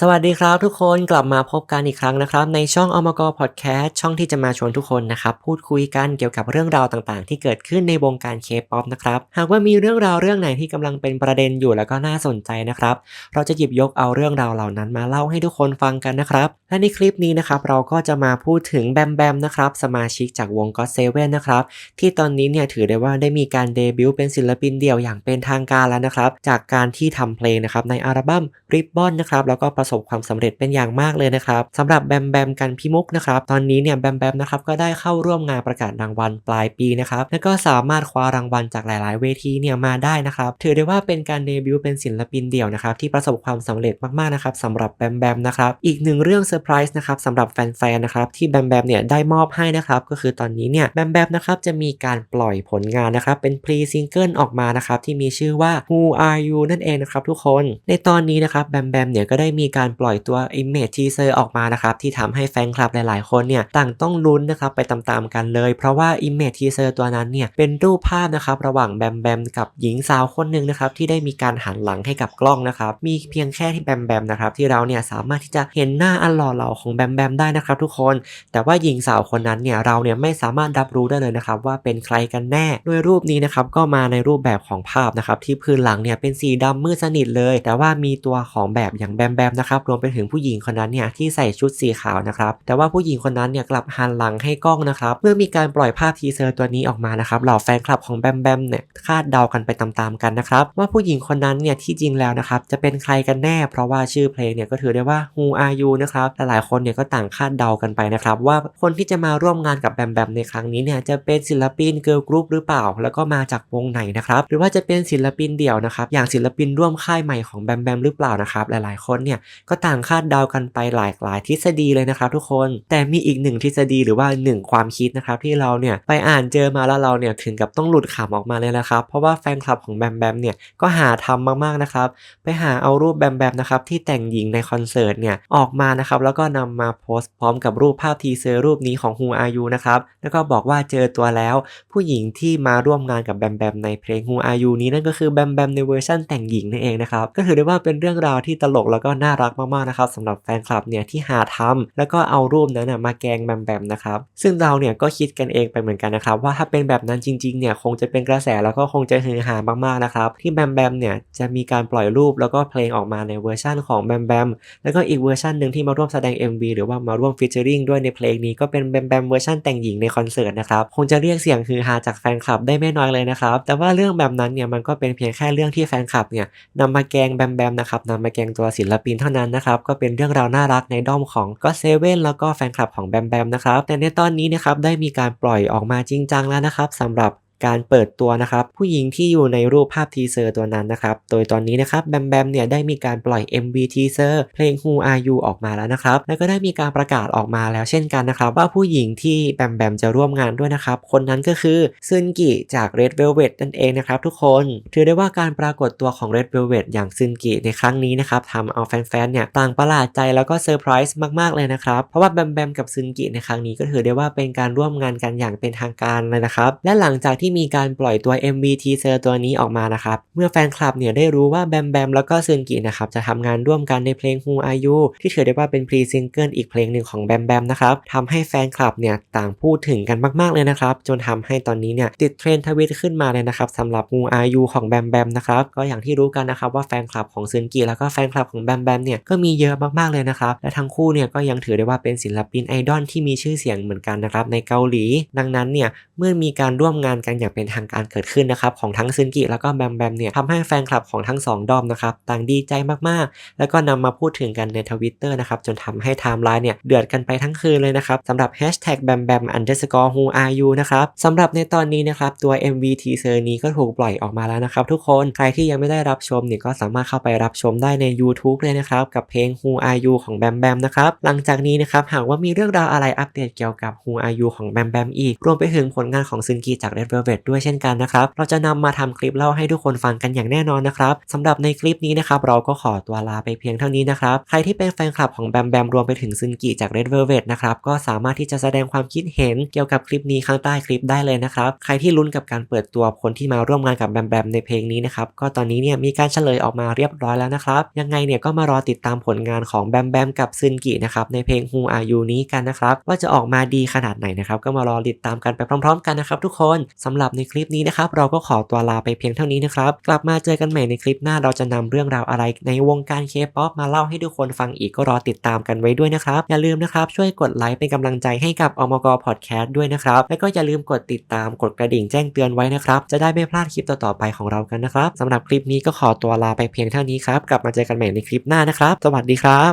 สวัสดีครับทุกคนกลับมาพบกันอีกครั้งนะครับ ในช่องอมกอพอดแคสต์ช่องที่จะมาชวนทุกคนนะครับพูดคุยกันเกี่ยวกับเรื่องราวต่างๆ ที่เกิดขึ้นในวงการเคป๊อปนะครับหากว่ามีเรื่องราวเรื่องไหนที่กำลังเป็นประเด็นอยู่แล้วก็น่าสนใจนะครับเราจะหยิบยกเอาเรื่องราวเหล่านั้นมาเล่าให้ทุกคนฟังกันนะครับและในคลิปนี้นะครับเราก็จะมาพูดถึงแบมแบมนะครับสมาชิกจากวงก็เซเว่นนะครับที่ตอนนี้เนี่ยถือได้ว่าได้มีการเดบิวต์เป็นศิลปินเดี่ยวอย่างเป็นทางการแล้วนะครับจากการที่ทำเพลงนะครับในอัลบั้ม Ribbon นะครับแล้วก็ประสบความสำเร็จเป็นอย่างมากเลยนะครับสำหรับแบมแบมกันพิมุกนะครับตอนนี้เนี่ยแบมแบมนะครับก็ได้เข้าร่วมงานประกาศรางวัลปลายปีนะครับแล้วก็สามารถคว้ารางวัลจากหลาย ๆ เวทีเนี่ยมาได้นะครับถือได้ว่าเป็นการเดบิวต์เป็นศิลปินเดี่ยวนะครับที่ประสบความสำเร็จมาก ๆ นะครับสำหรับแบมแบมนะครับอีกหนึ่งเรื่องเซอร์ไพรส์นะครับสำหรับแฟน ๆ นะครับที่แบมแบมเนี่ยได้มอบให้นะครับก็คือตอนนี้เนี่ยแบมแบมนะครับจะมีการปล่อยผลงานนะครับเป็นพรีซิงเกิลออกมานะครับที่มีชื่อว่า Who Are You นั่นเองนะครับทุกคน ในตอนนี้นะครับแบมแบมเนี่ยก็ได้มีการปล่อยตัว Image Teaser ออกมานะครับที่ทำให้แฟนคลับหลาย ๆ คนเนี่ยต่างต้องลุ้นนะครับไปตามๆกันเลย เพราะว่า Image Teaser ตัวนั้นเนี่ยเป็นรูปภาพนะครับระหว่างแบมแบมกับหญิงสาวคนหนึ่งนะครับที่ได้มีการหันหลังให้กับกล้องนะครับมีเพียงแค่ที่แบมแบมนะครับที่เราเนี่ยสามารถที่จะเห็นหน้าอันหล่อเหลาของแบมแบมได้นะครับทุกคน แต่ว่าหญิงสาวคนนั้นเนี่ยเราเนี่ยไม่สามารถรับรู้ได้เลยนะครับว่าเป็นใครกันแน่โดยรูปนี้นะครับก็มาในรูปแบบของภาพนะครับที่พื้นหลังเนี่ยเป็นสีดำมืดสนิทเลย แต่ว่ามีตัวของแบบอย่างแบมแบมนะครับรวมไปถึงผู้หญิงคนนั้นเนี่ยที่ใส่ชุดสีขาวนะครับแต่ว่าผู้หญิงคนนั้นเนี่ยกลับหันหลังให้กล้องนะครับเมื่อมีการปล่อยภาพทีเซอร์ตัวนี้ออกมานะครับเหล่าแฟนคลับของแบมแบมเนี่ยคาดเดากันไปตามๆกันนะครับว่าผู้หญิงคนนั้นเนี่ยที่จริงแล้วนะครับจะเป็นใครกันแน่ เพราะว่าชื่อเพลงเนี่ยก็ถือได้ว่า Who Are You นะครับหลายๆคนเนี่ยก็ต่างคาดเดากันไปนะครับว่าคนที่จะมาร่วมงานกับแบมแบมในครั้งนี้เนี่ยจะเป็นศิลปินเกิร์ลกรุ๊ปหรือเปล่า แล้วก็มาจากวงไหนนะครับหรือว่าจะเป็นศิลปินเดี่ยวนะครับอย่างศิลปินร่วมค่ายใหม่ของแบมแบมหรือเปล่านะครับหลายๆคนเนี่ยก็ต่างคาดเดากันไปหลากหลายทฤษฎีเลยนะครับทุกคน แต่มีอีกหนึ่งทฤษฎีหรือว่าหนึ่งความคิดนะครับที่เราเนี่ยไปอ่านเจอมาแล้วเราเนี่ยถึงกับต้องหลุดขำออกมาเลยนะครับ เพราะว่าแฟนคลับของแบมแบมเนี่ยก็หาทำมากๆนะครับ ไปหาเอารูปแบมแบมนะครับที่แต่งหญิงในคอนเสิร์ตเนี่ยออกมานะครับแล้วก็นำมาโพสต์พร้อมกับรูปภาพทีเซอร์รูปนี้ของ Who Are You นะครับแล้วก็บอกว่าเจอตัวแล้ว ผู้หญิงที่มาร่วมงานกับแบมแบมในเพลง Who Are You นี้นั่นก็คือแบมแบมในเวอร์ชันแต่งหญิงนั่นเองนะครับก็ถือได้ว่าเป็นเรื่องราวที่ตลกแล้วก็น่ารักมากๆนะครับสำหรับแฟนคลับเนี่ยที่หาทำแล้วก็เอารูปนั้นนะมาแกงแบมแบมนะครับซึ่งเราเนี่ยก็คิดกันเองไปเหมือนกันนะครับว่าถ้าเป็นแบบนั้นจริงๆเนี่ยคงจะเป็นกระแสแล้วก็คงจะฮือฮามากๆนะครับที่แบมแบมเนี่ยจะมีการปล่อยรูปแล้วก็เพลงออกมาในเวอร์ชันของแบมแบมแล้วก็อีกเวอร์ชันหนึ่งที่มาร่วมแสดง MV หรือว่ามาร่วมฟีเจอริงด้วยในเพลงนี้ก็เป็นแบมแบมเวอร์ชันแต่งหญิงในคอนเสิร์ตนะครับคงจะเรียกเสียงฮือฮาจากแฟนคลับได้ไม่น้อยเลยนะครับแต่ว่าเรื่องแบบนั้นเนี่ยมันก็เป็นเพียงแค่เรื่องที่แฟนคลับเนี่ยนำมาแกงแบมแบมนะครับนำมาแกงตัวศิลปินเท่านั้นนะครับก็เป็นเรื่องราวน่ารักในด้อมของก็เซเว่นแล้วก็แฟนคลับของแบมแบมนะครับแต่ในตอนนี้นะครับได้มีการปล่อยออกมาจริงจังแล้วนะครับสำหรับ การเปิดตัวนะครับผู้หญิงที่อยู่ในรูปภาพทีเซอร์ตัวนั้นนะครับโดยตอนนี้นะครับแบมแบมเนี่ยได้มีการปล่อย MV ทีเซอร์เพลง Who Are You ออกมาแล้วนะครับแล้วก็ได้มีการประกาศออกมาแล้วเช่นกันนะครับว่าผู้หญิงที่แบมแบมจะร่วมงานด้วยนะครับคนนั้นก็คือซึนกิจาก Red Velvet นั่นเองนะครับทุกคนถือได้ว่าการปรากฏตัวของ Red Velvet อย่างซึนกิในครั้งนี้นะครับทำเอาแฟนๆเนี่ยต่างประหลาดใจแล้วก็เซอร์ไพรส์มากๆเลยนะครับเพราะว่าแบมแบมกับซึนกิในครั้งนี้ก็ถือได้ว่าเป็นการร่วมงานกันอย่างเป็นทางการเลยนะครับและหลังจากที่มีการปล่อยตัว MV Teaser ตัวนี้ออกมานะครับ เมื่อแฟนคลับเนี่ยได้รู้ว่าแบมแบมแล้วก็ซึนกินะครับจะทำงานร่วมกันในเพลง Who Are You ที่ถือได้ว่าเป็นพรีซิงเกิลอีกเพลงหนึ่งของแบมแบมนะครับทำให้แฟนคลับเนี่ยต่างพูดถึงกันมากๆเลยนะครับ จนทำให้ตอนนี้เนี่ยติดเทรนทวิตขึ้นมาเลยนะครับสำหรับ Who Are You ของแบมแบมนะครับก็อย่างที่รู้กันนะครับว่าแฟนคลับของซึนกิแล้วก็แฟนคลับของแบมแบมเนี่ยก็มีเยอะมากๆเลยนะครับและทั้งคู่เนี่ยก็ยังถือได้ว่าเป็นศิลปินไอดอลที่มีชื่อเสียงเหมือนกันนะครับในเกาหลี ดังนั้นเนี่ยเมื่อมีการร่วมงานกันอย่างเป็นทางการเกิดขึ้นนะครับของทั้งซึนกิแล้วก็แบมแบมเนี่ยทำให้แฟนคลับของทั้งสองดอมนะครับต่างดีใจมากๆ แล้วก็นำมาพูดถึงกันในทวิตเตอร์นะครับจนทำให้ไทม์ไลน์เนี่ยเดือดกันไปทั้งคืนเลยนะครับสำหรับ hashtag bam bam underscore who are you นะครับสำหรับในตอนนี้นะครับตัว MV teaser นี้ก็ถูกปล่อยออกมาแล้วนะครับทุกคนใครที่ยังไม่ได้รับชมเนี่ยก็สามารถเข้าไปรับชมได้ใน YouTube เลยนะครับกับเพลง who are you ของแบมแบมนะครับหลังจากนี้นะครับหากว่ามีเรื่องราวอะไรอัปเดตเกี่ยวกับ who are you ของแบมแบมอีก รวมไปถึงผลงานของซึนกิจาก Red Velvet Velvet ด้วยเช่นกันนะครับ เราจะนำมาทำคลิปเล่าให้ทุกคนฟังกันอย่างแน่นอนนะครับสำหรับในคลิปนี้นะครับเราก็ขอตัวลาไปเพียงเท่านี้นะครับ ใครที่เป็นแฟนคลับของแบมแบมรวมไปถึงซึนกิจาก Red Velvet นะครับก็สามารถที่จะแสดงความคิดเห็นเกี่ยวกับคลิปนี้ข้างใต้คลิปได้เลยนะครับ ใครที่ลุ้นกับการเปิดตัวคนที่มาร่วมงานกับแบมแบมในเพลงนี้นะครับก็ตอนนี้เนี่ยมีการเฉลยออกมาเรียบร้อยแล้วนะครับ ยังไงเนี่ยก็มารอติดตามผลงานของแบมแบมกับซึนกินะครับในเพลง Who Are You นี้กันนะครับว่าจะออกมาดีขนาดไหนนะครับก็มารอติดตามกันไปพร้อม ๆ กันนะครับทุกคนสำหรับในคลิปนี้นะครับเราก็ขอตัวลาไปเพียงเท่านี้นะครับ กลับมาเจอกันใหม่ในคลิปหน้าเราจะนำเรื่องราวอะไร ในวงการเคป๊อปมาเล่าให้ทุกคนฟังอีกก็รอติดตามกันไว้ด้วยนะครับ อย่าลืมนะครับช่วยกดไลค์เป็นกำลังใจให้กับอมกพอดแคสต์ด้วยนะครับ และก็อย่าลืมกดติดตามกดกระดิ่งแจ้งเตือนไว้นะครับ จะได้ไม่พลาดคลิปต่อๆไปของเรากันนะครับสำหรับคลิปนี้ก็ขอตัวลาไปเพียงเท่านี้ครับกลับมาเจอกันใหม่ในคลิปหน้านะครับ สวัสดีครับ